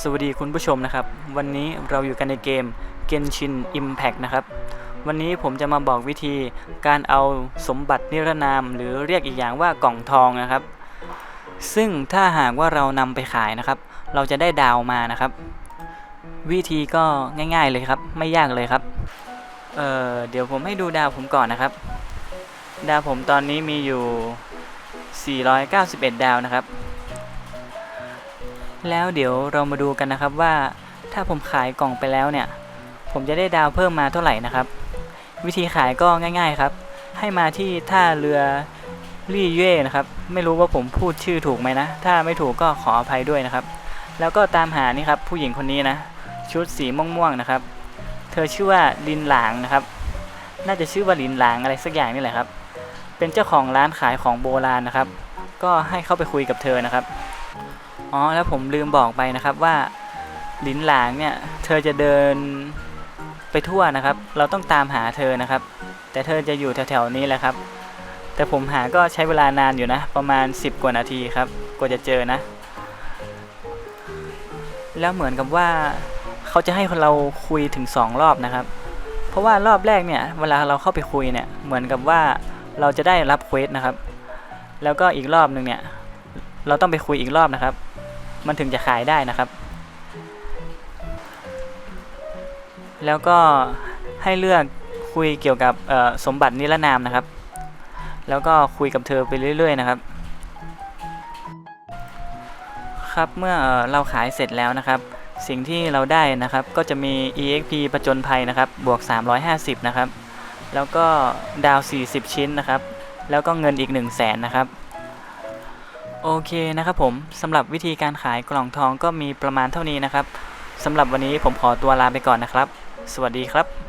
สวัสดีคุณผู้ชมนะครับ วันนี้เราอยู่กันในเกม Genshin Impact นะครับ วันนี้ผมจะมาบอกวิธีการเอาสมบัตินิรนาม หรือเรียกอีกอย่างว่ากล่องทองนะครับ ซึ่งถ้าหากว่าเรานำไปขายนะครับ เราจะได้ดาวมานะครับ วิธีก็ง่าย ๆเลยครับ ไม่ยากเลยครับ เอ่อเดี๋ยวผมให้ดูดาวผมก่อนนะครับ ดาวผมตอนนี้มีอยู่ 491 ดาวนะครับ แล้วเดี๋ยวเรามาดูกันนะครับว่าถ้าผมขายกล่องไปแล้วเนี่ย ผมจะได้ดาวเพิ่มมาเท่าไหร่นะครับ วิธีขายก็ง่าย ๆครับ ให้มาที่ท่าเรือลี่เย่นะครับ ไม่รู้ว่าผมพูดชื่อถูกไหมนะ ถ้าไม่ถูกก็ขออภัยด้วยนะครับ แล้วก็ตามหานี่ครับผู้หญิงคนนี้นะ ชุดสีม่วงๆนะครับ เธอชื่อว่าลินหลางนะครับ น่าจะชื่อว่าลินหลางอะไรสักอย่างนี่แหละครับ เป็นเจ้าของร้านขายของโบราณนะครับ ก็ให้เข้าไปคุยกับเธอนะครับ อ๋อแล้วผมลืมบอกไปนะครับว่าลินหลางเนี่ยเธอจะเดินไปทั่วนะครับ เราต้องตามหาเธอนะครับ แต่เธอจะอยู่แถวๆนี้แหละครับ แต่ผมหาก็ใช้เวลานานอยู่นะ ประมาณ 10 กว่านาทีครับ กว่าจะเจอนะ แล้วเหมือนกับว่าเขาจะให้เราคุยถึง 2 รอบนะครับ เพราะว่ารอบแรกเนี่ยเวลาเราเข้าไปคุยเนี่ยเหมือนกับว่าเราจะได้รับเควสนะครับ แล้วก็อีกรอบหนึ่งเนี่ย เราต้องไปคุยอีกรอบนะครับ มันถึงจะขายได้นะครับ แล้วก็ให้เลือกคุยเกี่ยวกับสมบัตินิรนามนะครับ แล้วก็คุยกับเธอไปเรื่อย ๆ นะครับ ครับเมื่อเอ่อเราขายเสร็จแล้วนะครับ สิ่งที่เราได้นะครับก็จะมี EXP ประจนภัยนะครับบวก 350 นะครับ แล้วก็ดาว 40 ชิ้นนะครับ แล้วก็เงินอีก 1 0 0 0 0แสนนะครับ โอเคนะครับผมสำหรับวิธีการขายกล่องทองก็มีประมาณเท่านี้นะครับสำหรับวันนี้ผมขอตัวลาไปก่อนนะครับ สวัสดีครับ